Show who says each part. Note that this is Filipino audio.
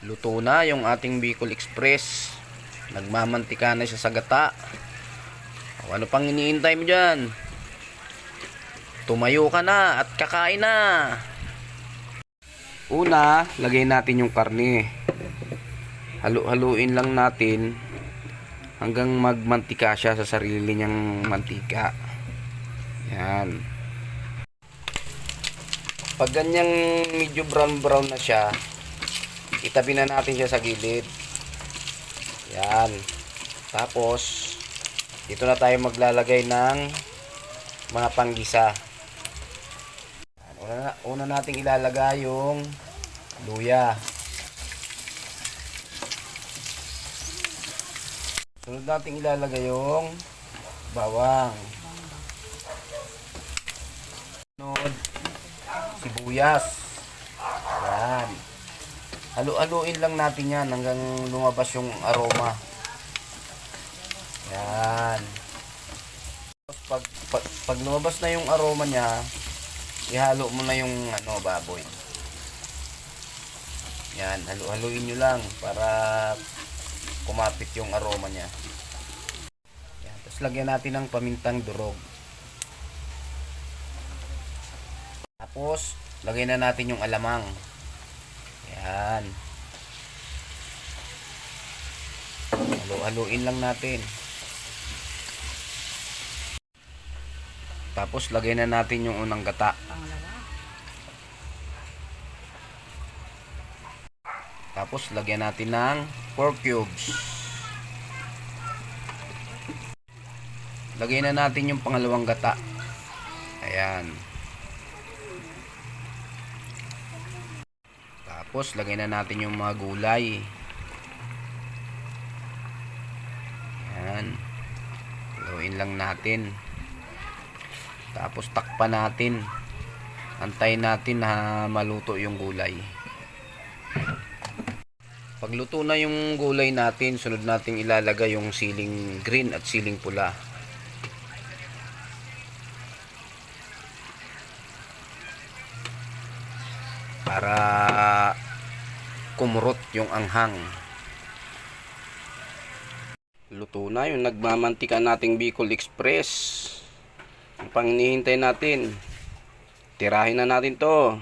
Speaker 1: Luto na yung ating Bicol Express. Nagmamantika na siya sa gata. O, ano pang iniintay mo dyan? Tumayo ka na at kakain na. Una, lagay natin yung karne. Halu-haluin lang natin hanggang magmantika siya sa sarili niyang mantika. Yan. Pag ganyang medyo brown-brown na siya, itabi na natin siya sa gilid. Yan. Tapos, dito na tayo maglalagay ng mga panggisa. Una, na, una nating ilalagay yung luya. Sunod nating ilalagay yung bawang. Sunod, sibuyas. Yan. Halu-haluin lang natin yan hanggang lumabas yung aroma. Yan. Pag, pag, pag lumabas na yung aroma niya, ihalo mo na yung ano, baboy. Yan, halu-haluin nyo lang para kumapit yung aroma niya. Yan, tapos lagyan natin ng pamintang durog. Tapos, lagay na natin yung alamang. Yan. Halu-haluin lang natin. Tapos, lagay na natin yung unang gata. Tapos, lagyan natin ng pork cubes. Lagay na natin yung pangalawang gata. Ayan. Tapos, lagay na natin yung mga gulay. Ayan. Haluin lang natin. Tapos, takpan natin. Antayin natin na maluto yung gulay. Pagluto na yung gulay natin, sunod nating ilalagay yung siling green at siling pula. Para kumurot yung anghang. Luto na yung nagmamantika nating Bicol Express. Ang pang hinihintay natin. Tirahin na natin to.